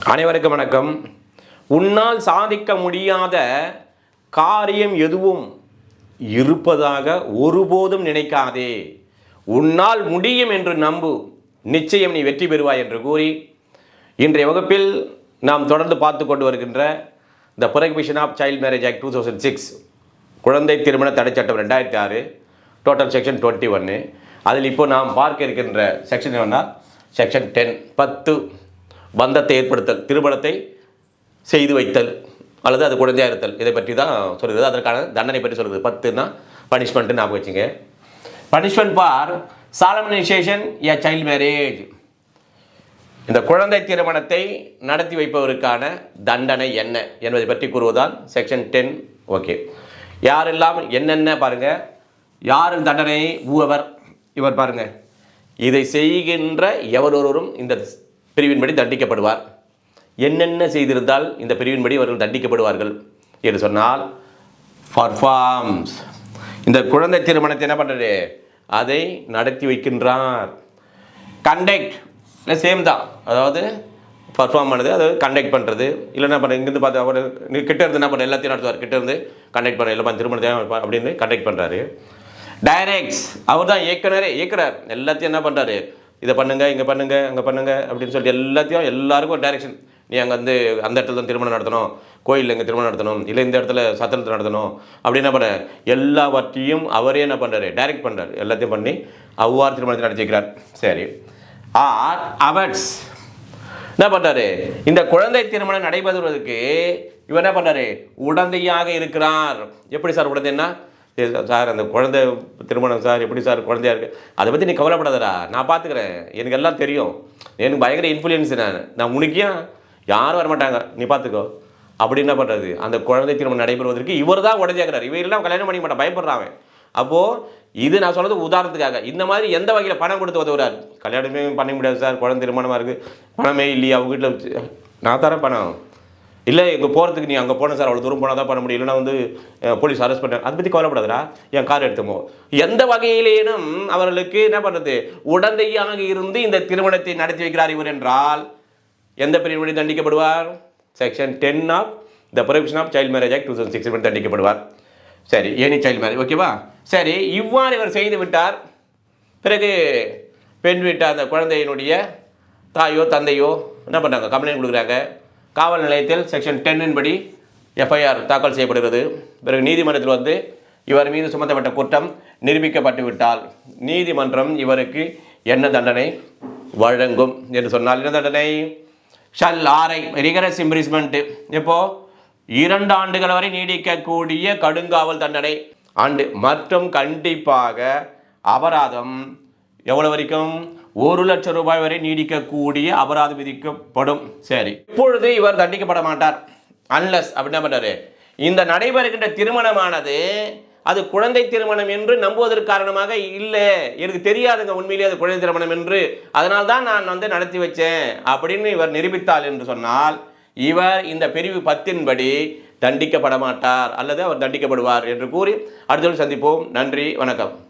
அனைவருக்கும் வணக்கம். உன்னால் சாதிக்க முடியாத காரியம் எதுவும் இருப்பதாக ஒருபோதும் நினைக்காதே. உன்னால் முடியும் என்று நம்பு. நிச்சயம் நீ வெற்றி பெறுவாய் என்று கூறி இன்றைய வகுப்பில் நாம் தொடர்ந்து பார்த்து கொண்டு வருகின்ற the prohibition of child marriage act two thousand six குழந்தை திருமண தடை சட்டம் ரெண்டாயிரத்தி ஆறு டோட்டல் செக்ஷன் டுவெண்ட்டி ஒன்று அதில் இப்போ நாம் பார்க்க இருக்கின்ற செக்ஷன் என்னன்னா செக்ஷன் டென் பத்து பந்தத்தை ஏற்படுத்தல் திருமணத்தை செய்து வைத்தல் அல்லது அது குழந்தையாக இருத்தல். இதை பற்றி தான் சொல்கிறது. அதற்கான தண்டனை பற்றி சொல்கிறது. பத்துன்னா பனிஷ்மெண்ட்டு ஞாபகம் வச்சுங்க. Punishment for solemnization a child marriage இந்த குழந்தை திருமணத்தை நடத்தி வைப்பவருக்கான தண்டனை என்ன என்பதை பற்றி கூறுவதால் செக்ஷன் டென் ஓகே யாரெல்லாம் என்னென்ன பாருங்கள் யார் தண்டனை ஊவர் இவர் பாருங்கள் இதை செய்கின்ற எவரொருவரும் இந்த பிரிவின்படி தண்டிக்கப்படுவார். என்னென்ன செய்திருந்தால் இந்த பிரிவின்படி அவர்கள் தண்டிக்கப்படுவார்கள் என்று சொன்னால் பர்ஃபார்ம்ஸ் இந்த குழந்தை திருமணத்தை என்ன பண்ணுறது அதை நடத்தி வைக்கின்றார். கண்டக்ட் இல்லை சேம் தான். அதாவது பர்ஃபார்ம் பண்ணுறது அதாவது கண்டக்ட் பண்ணுறது இல்லை என்ன பண்ணுறது இங்கேருந்து பார்த்து அவர் கிட்ட இருந்து என்ன பண்ண எல்லாத்தையும் நடத்துவார். கிட்ட இருந்து கண்டக்ட் பண்ணுற எல்லாம் திருமணத்தையும் அப்படின்னு கண்டக்ட் பண்ணுறாரு டைரக்ட்ஸ் அவர் தான் இயக்குனரே இயக்குறார். எல்லாத்தையும் என்ன பண்ணுறாரு இதை பண்ணுங்க இங்கே பண்ணுங்க அங்கே பண்ணுங்க அப்படின்னு சொல்லிட்டு எல்லாத்தையும் எல்லாருக்கும் ஒரு டைரக்ஷன் நீ அங்கே வந்து அந்த இடத்துல தான் திருமணம் நடத்தணும் கோயிலில் இங்கே திருமணம் நடத்தணும் இல்லை இந்த இடத்துல சத்திரத்தில் நடத்தணும் அப்படி என்ன பண்ண? எல்லாவற்றையும் அவரே என்ன பண்ணுறாரு டைரக்ட் பண்ணுறாரு எல்லாத்தையும் பண்ணி அவ்வாறு திருமணத்தை நடத்திக்கிறார் சரி. ஆர் அவர்ஸ். என்ன பண்ணுறாரு இந்த குழந்தை திருமணம் நடைபெறுவதற்கு இவர் என்ன பண்ணுறாரு உடந்தையாக இருக்கிறார். எப்படி சார் உடந்தைன்னா? சரி சார் அந்த குழந்தை திருமணம் சார் எப்படி சார் குழந்தையா இருக்குது அதை பற்றி நீ கவலைப்படாதடா. நான் பார்த்துக்கிறேன் எனக்கு எல்லாம் தெரியும். எனக்கு பயங்கர இன்ஃப்ளூயன்ஸ் நான். நான் உனக்கியா யாரும் வரமாட்டாங்க. நீ பார்த்துக்கோ அப்படி என்ன பண்ணுறது அந்த குழந்தை திருமணம் நடைபெறுவதற்கு இவர் தான் உடஞ்சாகிறார் இவரெல்லாம் கல்யாணம் பண்ணிக்க மாட்டான். பயப்படுறாங்க அப்போது இது நான் சொல்கிறது உதாரணத்துக்காக. இந்த மாதிரி எந்த வகையில் பணம் கொடுத்து உதவுறாரு? கல்யாணமே பண்ண முடியாது சார். குழந்தை திருமணமாக இருக்குது பணமே இல்லையா. அவங்க வீட்டில் நான் தரேன் பணம். இல்லை இங்கே போகிறதுக்கு நீ அங்கே போன சார் அவ்வளோ தூரம் போனால் தான் பண்ண முடியும். இல்லைன்னா வந்து போலீஸ் அரெஸ்ட் பண்ண அதை பற்றி கவலைப்படாதடா. என் கார் எடுத்துமோ எந்த வகையிலேனும் அவர்களுக்கு என்ன பண்ணுறது உடந்தையாக இருந்து இந்த திருமணத்தை நடத்தி வைக்கிறார் இவர் என்றால் எந்த பிரிவினை தண்டிக்கப்படுவார்? Section ten of the provision of child marriage act two thousand six தண்டிக்கப்படுவார். சரி எனி சைல்டு மேரேஜ் ஓகேவா சரி இவ்வாறு இவர் செய்து விட்டார். பிறகு பெண் வீட்டார் அந்த குழந்தையினுடைய தாயோ தந்தையோ என்ன பண்ணுறாங்க கம்ப்ளைண்ட் கொடுக்குறாங்க. காவல் நிலையத்தில் செக்ஷன் டென்னின் படி எஃப்ஐஆர் தாக்கல் செய்யப்படுகிறது. பிறகு நீதிமன்றத்தில் வந்து இவர் மீது சுமத்தப்பட்ட குற்றம் நிரூபிக்கப்பட்டு விட்டால் நீதிமன்றம் இவருக்கு என்ன தண்டனை வழங்கும் என்று சொன்னால் என்ன தண்டனை? ஷல் ஆரை ரிகரஸ் இம்ப்ரிஸ்மெண்ட் இப்போ இரண்டு ஆண்டுகள் வரை நீடிக்கக்கூடிய கடுங்காவல் தண்டனை ஆண்டு. மற்றும் கண்டிப்பாக அபராதம் எவ்வளவு வரைக்கும்? ஒரு லட்சம் ரூபாய் வரை நீடிக்கக்கூடிய அபராதம் விதிக்கப்படும். சரி. இப்பொழுது இவர் தண்டிக்கப்பட மாட்டார். அன்லஸ் அப்படின்னா பண்றாரு? இந்த நடைபெறுகின்ற திருமணமானது அது குழந்தை திருமணம் என்று நம்புவதற்கு காரணமாக இல்லை. எனக்கு தெரியாதுங்க உண்மையிலேயே அது குழந்தை திருமணம் என்று. அதனால தான் நான் வந்து நடத்தி வச்சேன் அப்படின்னு இவர் நிரூபித்தால் என்று சொன்னால் இவர் இந்த பிரிவு பத்தின்படி தண்டிக்கப்பட மாட்டார் அல்லது அவர் தண்டிக்கப்படுவார் என்று கூறி அடுத்த சந்திப்போம். நன்றி வணக்கம்.